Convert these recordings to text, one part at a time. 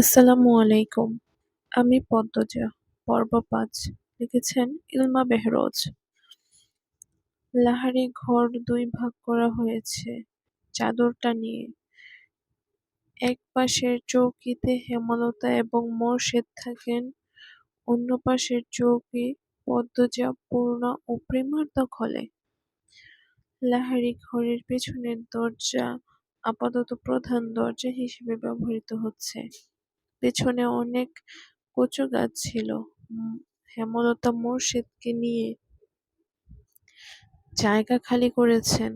আসসালামু আলাইকুম। আমি পদ্মজা, পর্ব পাঁচ, লিখেছেন ইলমা বেহরোজ। লাহারি ঘর দুই ভাগ করা হয়েছে, চাদরটা নিয়ে। এক পাশের চৌকিতে হেমলতা এবং মোর্শেদ থাকেন, অন্য পাশের চৌকি পদ্মজা পূর্ণা ও প্রেমার দখলে। লাহারি ঘরের পেছনের দরজা আপাতত প্রধান দরজা হিসেবে ব্যবহৃত হচ্ছে। পেছনে অনেক কচু গাছ ছিল। হেমলতা মোর্শেদকে নিয়ে জায়গা খালি করেছেন।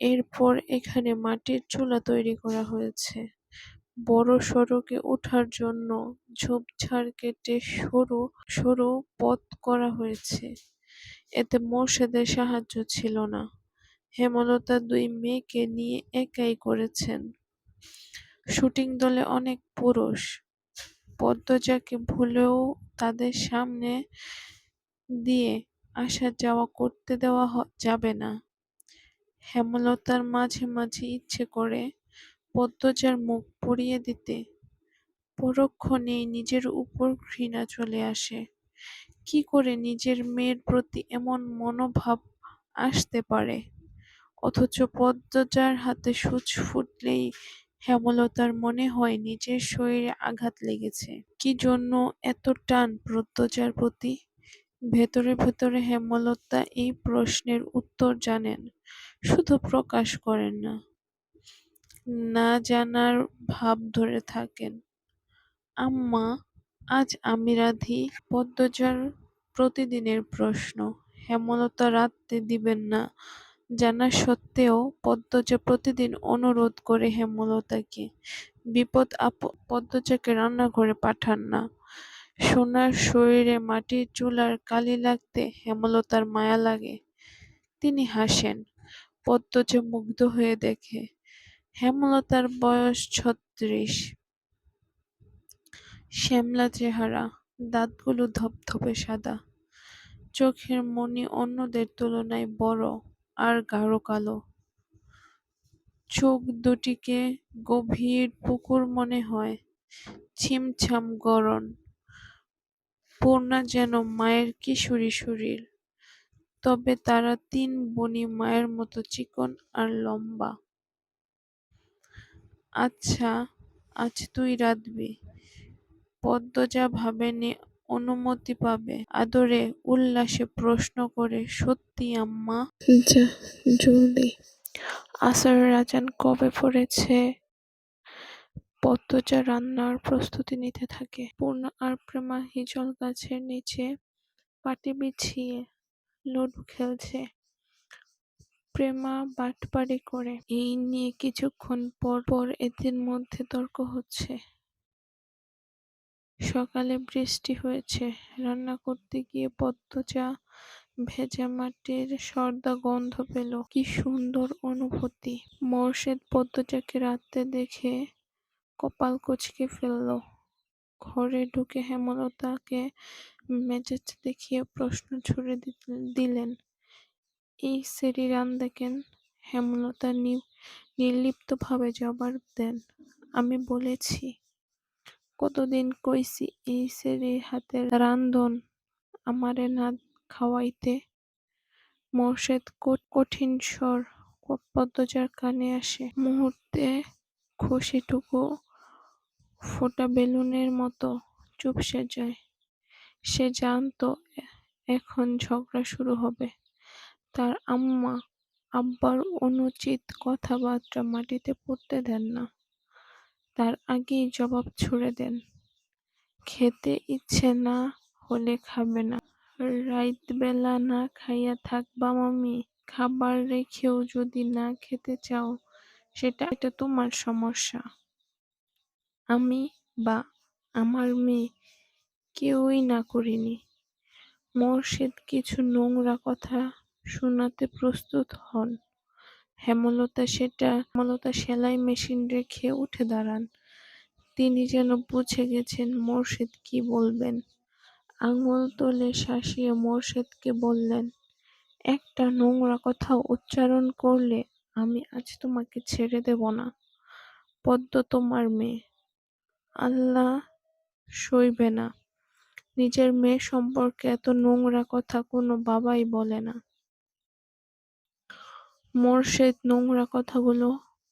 এরপর এখানে মাটির চুলা তৈরি করা হয়েছে। বড় সড়কে ওঠার জন্য ঝোপঝাড় কেটে সরু সরু পথ করা হয়েছে। এতে মোর্শেদের সাহায্য ছিল না। হেমলতা দুই মেয়েকে নিয়ে একাই করেছেন। শুটিং দলে অনেক পুরুষ। পদ্মজাকে ভুলেও তাদের সামনে দিয়ে আসা যাওয়া করতে দেওয়া যাবে না। হেমলতার মাঝে মাঝে ইচ্ছে করে পদ্মজার মুখ পুড়িয়ে দিতে। পরক্ষণেই নিজের উপর ঘৃণা চলে আসে। কি করে নিজের মেয়ের প্রতি এমন মনোভাব আসতে পারে? অথচ পদ্মজার হাতে সূচ ফুটলেই হেমলতার মনে হয় নিজের শরীরে আঘাত লেগেছে। কি জন্য এত টান পদ্মজার প্রতি? ভেতরে ভেতরে হেমলতা এই প্রশ্নের উত্তর জানেন, শুধু প্রকাশ করেন না। না জানার ভাব ধরে থাকেন। আম্মা, আজ আমি রাধি পদ্মজার প্রতিদিনের প্রশ্ন। হেমলতা রাঁধতে দিবেন না। জানা সত্ত্বেও পদ্মজা প্রতিদিন অনুরোধ করে হেমলতাকে বিপদ আপদ, পদ্মজাকে রান্নাঘরে পাঠান না। সোনার শরীরে মাটির চুলার কালি লাগতে হেমলতার মায়া লাগে। তিনি হাসেন, পদ্মজা মুগ্ধ হয়ে দেখে হেমলতার বয়স ছত্রিশ। শ্যামলা চেহারা, দাঁতগুলো ধপধপে সাদা। চোখের মনি অন্যদের তুলনায় বড়। আর গাঢ় কালো। চোখ দুটিকে গভীর পুকুর মনে হয়, ছিমছাম গড়ন পূর্ণা যেন মায়ের কিশোরী শরীর। তবে তারা তিন বোনই মায়ের মতো চিকন আর লম্বা। আচ্ছা আজ তুই রাঁধবি। পদ্মজা ভাবেনি অনুমতি পাবে। আদরে উল্লাসে প্রশ্ন করে সত্যি আম্মা? জলদি আসরের আজান কবে পড়েছে? পদ্মজা রান্নার প্রস্তুতি নিতে থাকে। পূর্ণা আর প্রেমা হিজল গাছের নিচে পাটি বিছিয়ে লুডু খেলছে। প্রেমা বাটপাড়ি করে এই নিয়ে কিছুক্ষণ পর পর এদের মধ্যে তর্ক হচ্ছে। সকালে বৃষ্টি হয়েছে। রান্না করতে গিয়ে পদ্মজা ভেজা মাটির সর্দা গন্ধ পেল। কি সুন্দর অনুভূতি। মোর্শেদ পদ্মজাকে রাঁধতে দেখে কপাল কুচকে ফেলল। ঘরে ঢুকে হেমলতাকে মেজাজ দেখিয়ে প্রশ্ন ছুড়ে দিলেন, এই সেরি রান কেন? হেমলতা নির্লিপ্তভাবে জবাব দেন, আমি বলেছি কতদিন কইছি এই সেরির হাতের রান্ধন আমারে না খাওয়াইতে। মোর্শেদ কঠিন স্বর পদ্মজার কানে আসে। মুহূর্তে খুশিটুকু ফোটা বেলুনের মতো চুপসে যায়। সে জানতো এখন ঝগড়া শুরু হবে। তার আম্মা আব্বার অনুচিত কথাবার্তা মাটিতে পড়তে দেন না। তার আগেই জবাব ছুড়ে দেন। খেতে ইচ্ছে না হলে খাবে না। রাইতবেলা না খাইয়া থাকবা মামি, খাবার রেখেও যদি না খেতে চাও, সেটা এটা তোমার সমস্যা। আমি বা আমার মেয়ে কেউই না করিনি। মোর্শেদ কিছু নোংরা কথা শোনাতে প্রস্তুত হন। হেমলতা সেটা, হেমলতা সেলাই মেশিন রেখে উঠে দাঁড়ান। তিনি যেন বুঝে গেছেন মোর্শেদ কি বলবেন। আঙুল তুলে শাসিয়ে মোর্শেদকে বললেন, একটা নোংরা কথা উচ্চারণ করলে আমি আজ তোমাকে ছেড়ে দেব না, পদ্ম তোমার মেয়ে। আল্লাহ সইবে না। নিজের মেয়ে সম্পর্কে এত নোংরা কথা কোনো বাবাই বলে না। মোরশেদ নোংরা কথাগুলো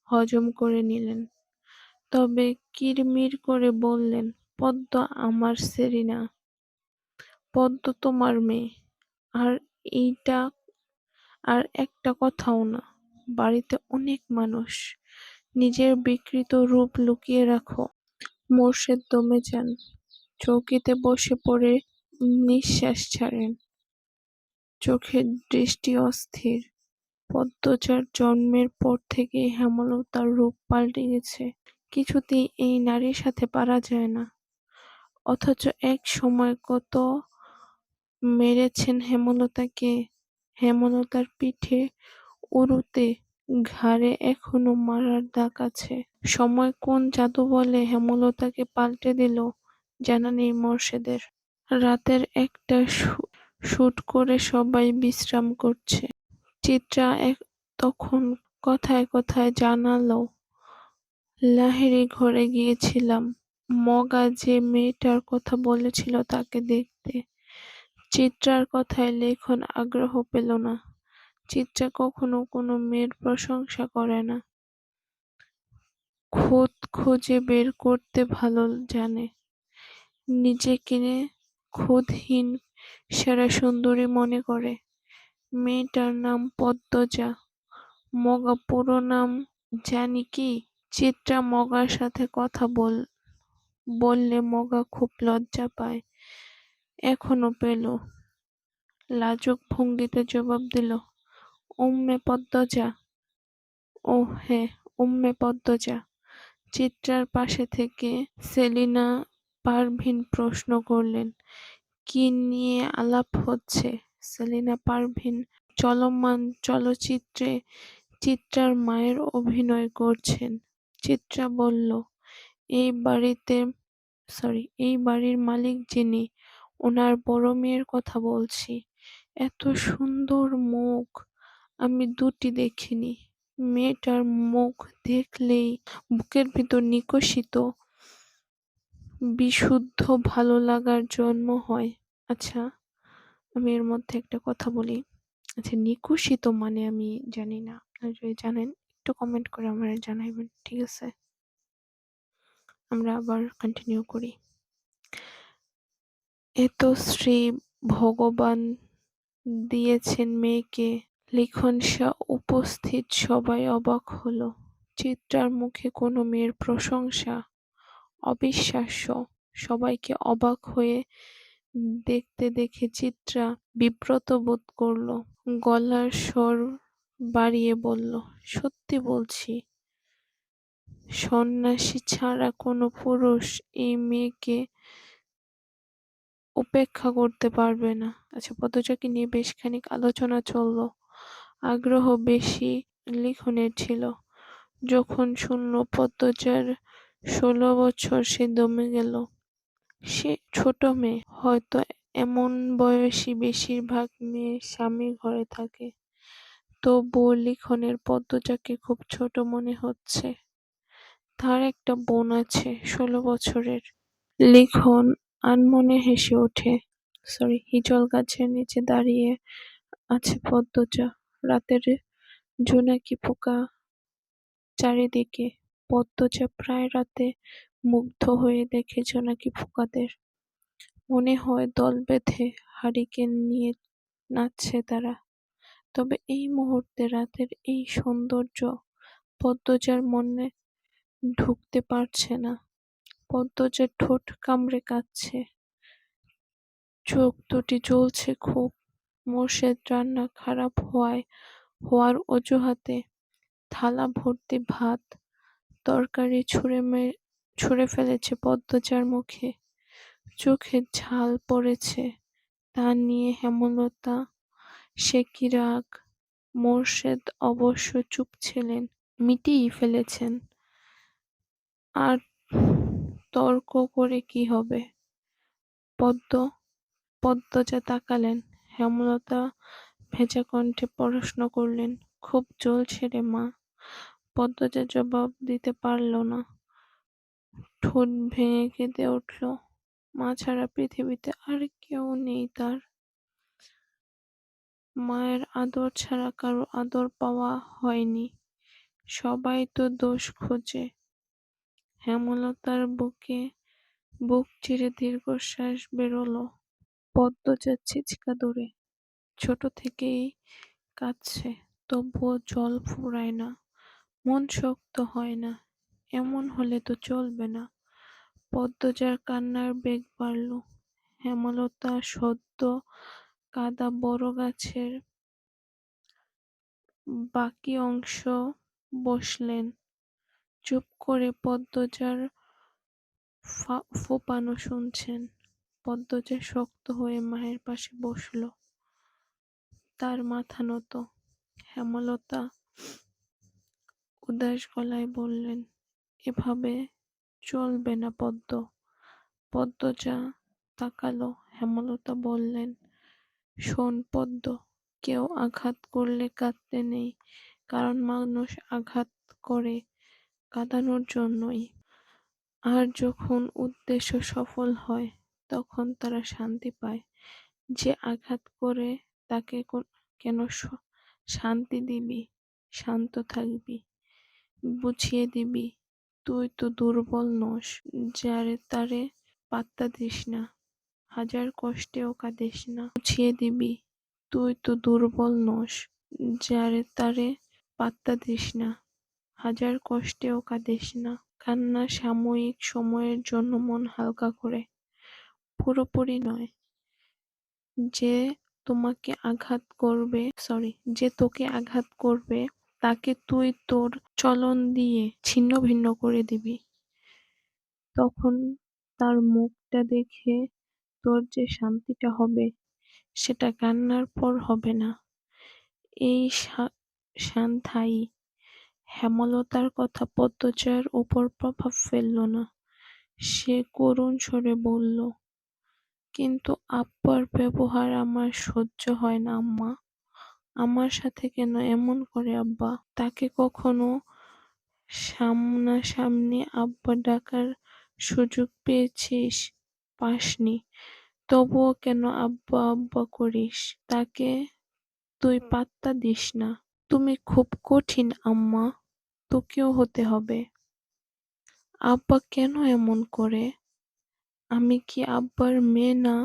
হজম করে নিলেন। তবে কিরমির করে বললেন, পদ্ম আমার সেরিনা, পদ্ম তোমার মেয়ে। আর এইটা, আর একটা কথাও না, বাড়িতে অনেক মানুষ। নিজের বিকৃত রূপ লুকিয়ে রাখো। মোর্শেদ দমে যান, চৌকিতে বসে পড়ে নিঃশ্বাস ছাড়েন। চোখের দৃষ্টি অস্থির। পদ্মচার জন্মের পর থেকেই হেমলতার রূপ পাল্টে গেছে। কিছুতেই এই নারীর সাথে পারা যায় না। অথচ এক সময় কত মেরেছেন হেমলতাকে। হেমলতার পিঠে উরুতে ঘাড়ে এখনও মারার দাগ আছে। সময় কোন জাদু বলে হেমলতাকে পাল্টে দিল জানা নেই মোর্শেদের। রাতের একটা শুট করে সবাই বিশ্রাম করছে। চিত্রা তখন কথায় কথায় জানালো লাহিড়ী ঘরে গিয়েছিলাম। মগা যে মেয়েটার কথা বলেছিল তাকে দেখতে। চিত্রার কথায় লেখন আগ্রহ পেল না। চিত্রা কখনো কোনো মেয়ের প্রশংসা করে না। খুদ খুঁজে বের করতে ভালো জানে। নিজেকে খুদহীন, সেরা সুন্দরী মনে করে। মেয়েটার নাম পদ্মজা। মগা পুরো নাম জানি কি? চিত্রা মগার সাথে কথা বল, বললে মগা খুব লজ্জা পায়। এখনও পেল। লাজুক ভঙ্গিতে জবাব দিল, উম্মে পদ্মজা। ও হ্যাঁ উম্মে পদ্মজা। চিত্রার পাশে থেকে সেলিনা পারভিন প্রশ্ন করলেন, কি নিয়ে আলাপ হচ্ছে? সেলিনা পারভিন চলমান চলচ্চিত্রে চিত্রার মায়ের অভিনয় করছেন। চিত্রা বলল, এই বাড়িতে সরি এই বাড়ির মালিক যিনি, ওনার বড় মেয়ের কথা বলছি। এত সুন্দর মুখ, আমি দুটি দেখিনি। মেয়েটার মুখ দেখলেই বুকের ভিতর নিকষিত বিশুদ্ধ, ভালো লাগার জন্ম হয়। আচ্ছা আমি এর মধ্যে একটা কথা বলি। আচ্ছা নিকুশিত মানে আমি জানি না। আপনারা যদি জানেন একটু কমেন্ট করে আমার জানাইবেন, ঠিক আছে? আমরা আবার কন্টিনিউ করি। এত শ্রী ভগবান দিয়েছেন মেয়েকে, লিখন শাহ উপস্থিত সবাই অবাক হলো। চিত্রার মুখে কোনো মেয়ের প্রশংসা, অবিশ্বাস্য। সবাইকে অবাক হয়ে দেখতে দেখে চিত্রা বিব্রত বোধ করল। গলার স্বর বাড়িয়ে বলল, সত্যি বলছি, সন্ন্যাসী ছাড়া কোনো পুরুষ এই মেয়েকে উপেক্ষা করতে পারবে না। আচ্ছা পদচাকে নিয়ে বেশ খানিক আলোচনা চলল। আগ্রহ বেশি লিখনের ছিল। যখন শূন্য পদ্মজার ষোলো বছর সে দমে গেল। সে ছোট মেয়ে, হয়তো এমন বয়সী বেশিরভাগ মেয়ে স্বামীর ঘরে থাকে। তবুও লিখনের পদ্মজাকে খুব ছোট মনে হচ্ছে। তার একটা বোন আছে, ষোলো বছরের। লিখন আনমনে হেসে ওঠে, সরি, হিজল গাছের নিচে দাঁড়িয়ে আছে পদ্মজা। রাতের জোনাকি পোকা চারিদিকে। পদ্মজা প্রায় রাতে মুগ্ধ হয়ে দেখে জোনাকি পোকাদের? মনে হয় দল বেঁধে হারিকেন নিয়ে নাচছে তারা। তবে এই মুহূর্তে রাতের এই সৌন্দর্য পদ্মজার মনে ঢুকতে পারছে না। পদ্মজার ঠোঁট কামড়ে কাঁদছে চোখ দুটি জ্বলছে খুব। মোর্শেদ রান্না খারাপ হওয়ায়, হওয়ার অজুহাতে থালা ভর্তি ভাত তরকারি ছুঁড়ে মে, ছুঁড়ে ফেলেছে পদ্মজার মুখে। চোখে ঝাল পড়েছে। তা নিয়ে হেমলতা সে কি মোর্শেদ অবশ্য চুপ ছিলেন, মিটিয়েই ফেলেছেন। আর তর্ক করে কি হবে? পদ্ম পদ্ম পদ্মজা তাকালেন, হেমলতা ভেজা কণ্ঠে প্রশ্ন করলেন, খুব জ্বলছে রে মা। পদ্মজা জবাব দিতে পারল না, ঠোঁট ভেঙে কেঁদে উঠল। মা ছাড়া পৃথিবীতে আর কেউ নেই তার। মায়ের আদর ছাড়া কারও আদর পাওয়া হয়নি। সবাই তো দোষ খোঁজে। হেমলতার বুকে বুক চিরে দীর্ঘশ্বাস বেরোলো। পদ্মজা ছিচকা দূরে। ছোট থেকেই কাঁদছে, তবুও জল ফুরায় না। মন শক্ত হয় না, এমন হলে তো চলবে না। পদ্মজার কান্নার বেগ বাড়ল। হেমলতা সদ্য কাদা বড় গাছের বাকি অংশ বসলেন। চুপ করে পদ্মজার ফোপানো শুনছেন। পদ্মজা শক্ত হয়ে মায়ের পাশে বসল। তার মাথা নত। হেমলতা উদাস গলায় বললেন, এভাবে চলবে না পদ্ম। পদ্মজা তাকালো। হেমলতা বললেন শোন পদ্ম, কেউ আঘাত করলে কাঁদতে নেই, কারণ মানুষ আঘাত করে কাঁদানোর জন্যই। আর যখন উদ্দেশ্য সফল হয়, তখন তারা শান্তি পায়। যে আঘাত করে, তাকে কেন শান্তি দিবি? শান্ত থাকবি। বুঝিয়ে দিবি, তুই তো দুর্বল নস, যারে তারে পাত্তা দিস না। হাজার কষ্টেও কাঁদিস না। বুঝিয়ে দিবি, তুই তো দুর্বল নস, যারে তারে পাত্তা দিস না। হাজার কষ্টেও কাঁদিস না। কান্না সাময়িক সময়ের জন্য মন হালকা করে। পুরোপুরি নয়। যে তোমাকে আঘাত করবে সরি যে তোকে আঘাত করবে, তাকে তুই তোর চলন দিয়ে ছিন্ন ভিন্ন করে দিবি। তখন তার মুখটা দেখে তোর যে শান্তিটা হবে, সেটা কান্নার পর হবে না। এই শান্তাই হেমলতার কথা পদ্মজার উপর প্রভাব ফেলল না। সে করুণ স্বরে বলল, কিন্তু আব্বার ব্যবহার আমার সহ্য হয় না, আম্মা। আমার সাথে কেন এমন করে আব্বা? তাকে কখনো সামনাসামনি আব্বা ডাকার সুযোগ পেয়েছিস? পাসনি। তবুও কেন আব্বা আব্বা করিস? তাকে তুই পাত্তা দিস না। তুমি খুব কঠিন, আম্মা। তোকেও হতে হবে। আব্বা কেন এমন করে? আমি কি আব্বার মেয়ে না?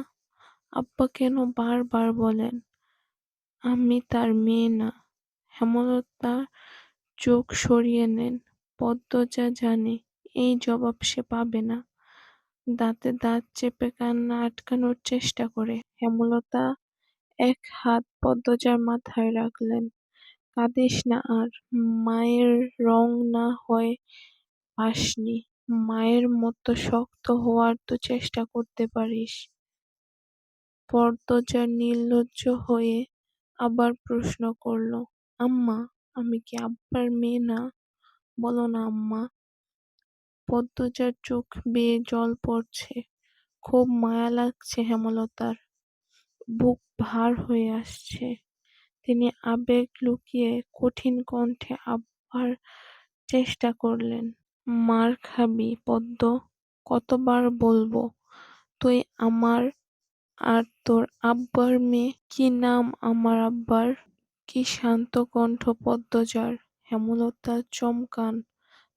আব্বা কেন বারবার বলেন, আমি তার মেয়ে না হেমলতা চোখ সরিয়ে নেন, পদ্মজা জানে, এই জবাব সে পাবে না। দাঁতে দাঁত চেপে কান্না আটকানোর চেষ্টা করে। হেমলতা এক হাত পদ্মজার মাথায় রাখলেন। কাঁদিস না আর, মায়ের রং না হয় পাসনি মায়ের মতো শক্ত হওয়ার তো চেষ্টা করতে পারিস। পদ্মজা নির্লজ্জ হয়ে আবার প্রশ্ন করল, আম্মা, আমি কি আব্বার মেয়ে না? বলো না, আম্মা। পদ্মজার চোখ বেয়ে জল পড়ছে। খুব মায়া লাগছে হেমলতার। বুক ভার হয়ে আসছে। তিনি আবেগ লুকিয়ে কঠিন কণ্ঠে আবার চেষ্টা করলেন। মার খাবি পদ্ম, কতবার বলব? তুই আমার আর তোর আব্বার মেয়ে। কি নাম আমার আব্বার? কি শান্ত কণ্ঠ পদ্মজার? হেমলতা চমকান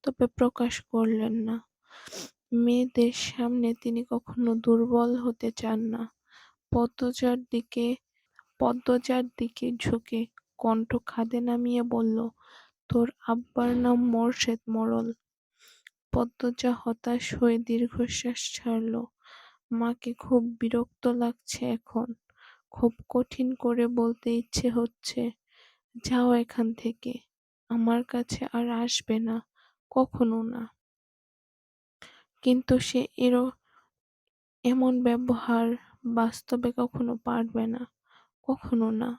তবে প্রকাশ করলেন না। মেয়েদের সামনে তিনি কখনো দুর্বল হতে চান না। পদ্মজার দিকে পদ্মজার দিকে ঝুঁকে কণ্ঠ খাদে নামিয়ে বলল, তোর আব্বার নাম মোর্শেদ মরল। পদ্মজা হতাশ হয়ে দীর্ঘশ্বাস ছাড়ল, মাকে খুব বিরক্ত লাগছে এখন। খুব কঠিন করে বলতে ইচ্ছে হচ্ছে, যাও এখান থেকে। আমার কাছে আর আসবে না। কখনো না। কিন্তু সে এরও এমন ব্যবহার বাস্তবে কখনো পারবে না, কখনো না।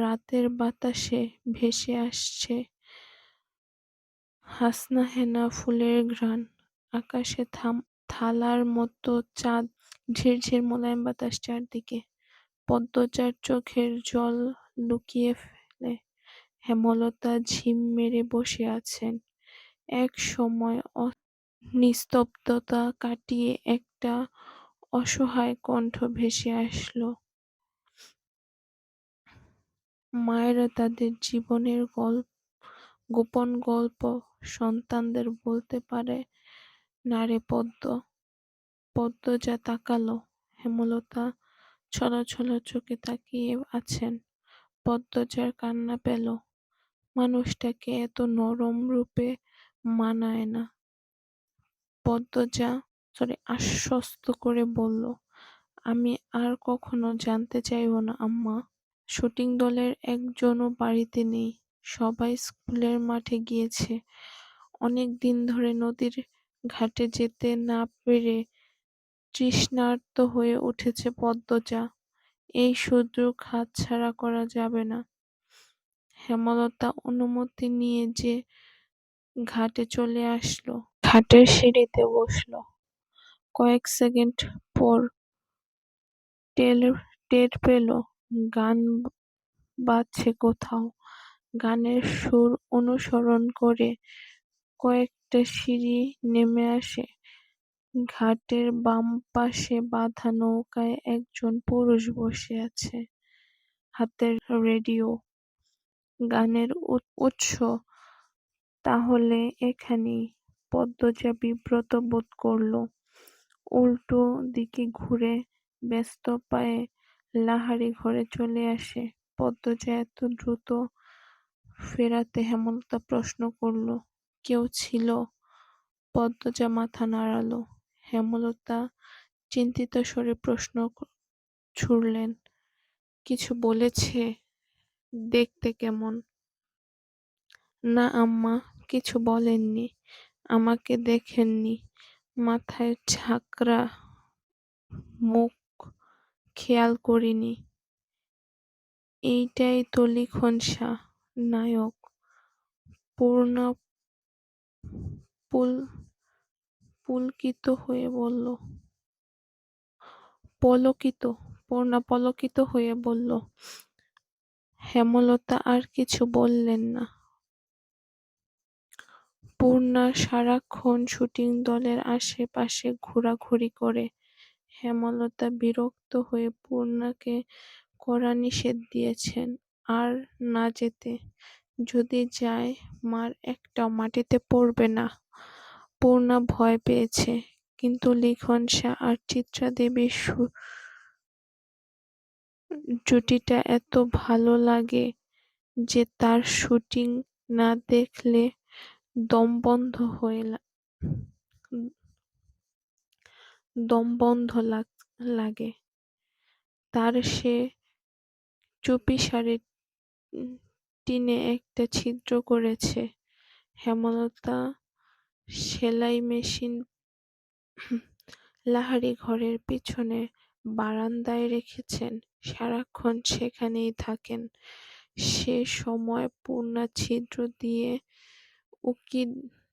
রাতের বাতাসে ভেসে আসছে হাসনা হেনা ফুলের ঘ্রাণ। আকাশে থাম, থালার মতো চাঁদ, ঝিরঝির মোলায়েম বাতাস চারদিকে। পদ্মচার চোখের জল লুকিয়ে ফেলে। হেমলতা ঝিম মেরে বসে আছেন। এক সময় নিস্তব্ধতা কাটিয়ে একটা অসহায় কণ্ঠ ভেসে আসলো। মায়েরা তাদের জীবনের গল্প, গোপন গল্প সন্তানদের বলতে পারে না রে পদ্ম। যা তাকালো। হেমলতা ছলছল চোখে তাকিয়ে আছেন। পদ্মজার কান্না পেল। মানুষটাকে এত নরম রূপে মানায় না। পদ্মজা আশ্বস্ত করে বলল, আমি আর কখনো জানতে চাইব না আম্মা। শুটিং দলের একজনও বাড়িতে নেই। সবাই স্কুলের মাঠে গিয়েছে। অনেক দিন ধরে নদীর ঘাটে যেতে না পেরে তৃষ্ণার্ত হয়ে উঠেছে পদ্মজা। এই সুযোগ হাতছাড়া করা যাবে না। হেমলতা অনুমতি নিয়ে যে ঘাটে চলে আসলো। ঘাটের সিঁড়িতে বসল। কয়েক সেকেন্ড পর টের পেল, গান বাজছে কোথাও। গানের সুর অনুসরণ করে কয়েকটা সিঁড়ি নেমে আসে। ঘাটের বাম পাশে বাঁধা নৌকায় একজন পুরুষ বসে আছে। হাতের রেডিও। গানের উৎস তাহলে এখানেই। পদ্মজা বিব্রত বোধ করল। উল্টো দিকে ঘুরে ব্যস্ত পায়ে লাহারি ঘরে চলে আসে। পদ্মজা এত দ্রুত ফেরাতে হেমলতা প্রশ্ন করল, কেউ ছিল? পদ্মজা মাথা নাড়াল। হেমলতা চিন্তিত স্বরে প্রশ্ন ছুড়লেন, কিছু বলেছে? দেখতে কেমন? না আম্মা, কিছু বলেননি। আমাকে দেখেননি। মাথায় ঝাঁকড়া মুখ খেয়াল করিনি। এইটাই তো লিখন শাহ, নায়ক। পূর্ণা পুলকিত হয়ে বলল। পলকিত পূর্ণা পলকিত হয়ে বলল। হেমলতা আর কিছু বললেন না। পূর্ণা সারাক্ষণ শুটিং দলের আশেপাশে ঘোরাঘুরি করে। হেমলতা বিরক্ত হয়ে পূর্ণাকে কড়া নিষেধ দিয়েছেন, আর না যেতে। যদি যায়, মার একটাও মাটিতে পড়বে না। পূর্ণা ভয় পেয়েছে। কিন্তু লিখন শাহ আর চিত্রাদেবীর জুটিটা এত ভালো লাগে যে তার শুটিং না দেখলে দম বন্ধ লাগে। তার সে চুপিসারে টিনে একটা ছিদ্র করেছে। হেমলতা সেলাই মেশিন লাহারি ঘরের পিছনে বারান্দায় রেখেছেন। সারাক্ষণ সেখানেই থাকেন। সে সময় পূর্ণা ছিদ্র দিয়ে উঁকি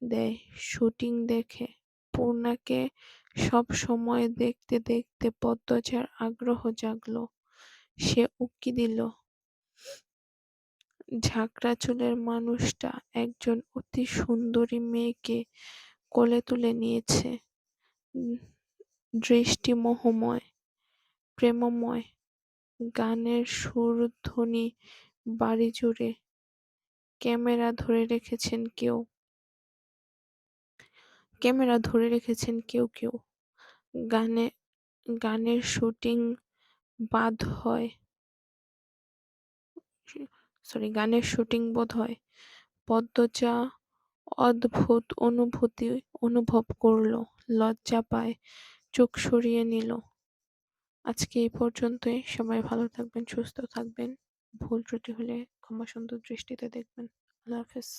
দেয় শুটিং দেখে। পূর্ণাকে সবসময় দেখতে দেখতে পদ্মজার আগ্রহ জাগল। সে উঁকি দিল। ঝাঁকড়া চুলের মানুষটা একজন অতি সুন্দরী মেয়েকে কোলে তুলে নিয়েছে। দৃষ্টি মোহময়, প্রেমময়। গানের সুর ধ্বনি বাড়ি বাড়িজুড়ে। ক্যামেরা ধরে রেখেছেন কেউ ক্যামেরা ধরে রেখেছেন কেউ। কেউ গানে গানের শুটিং বাদ হয় সরি গানের শুটিং বোধ হয় পদ্মচা অদ্ভুত অনুভূতি অনুভব করল। লজ্জা পায়। চোখ সরিয়ে নিল। আজকে এই পর্যন্তই। সবাই ভালো থাকবেন, সুস্থ থাকবেন। ভুল ত্রুটি হলে ক্ষমাসুন্দর দৃষ্টিতে দেখবেন। আল্লাহ হাফেজ।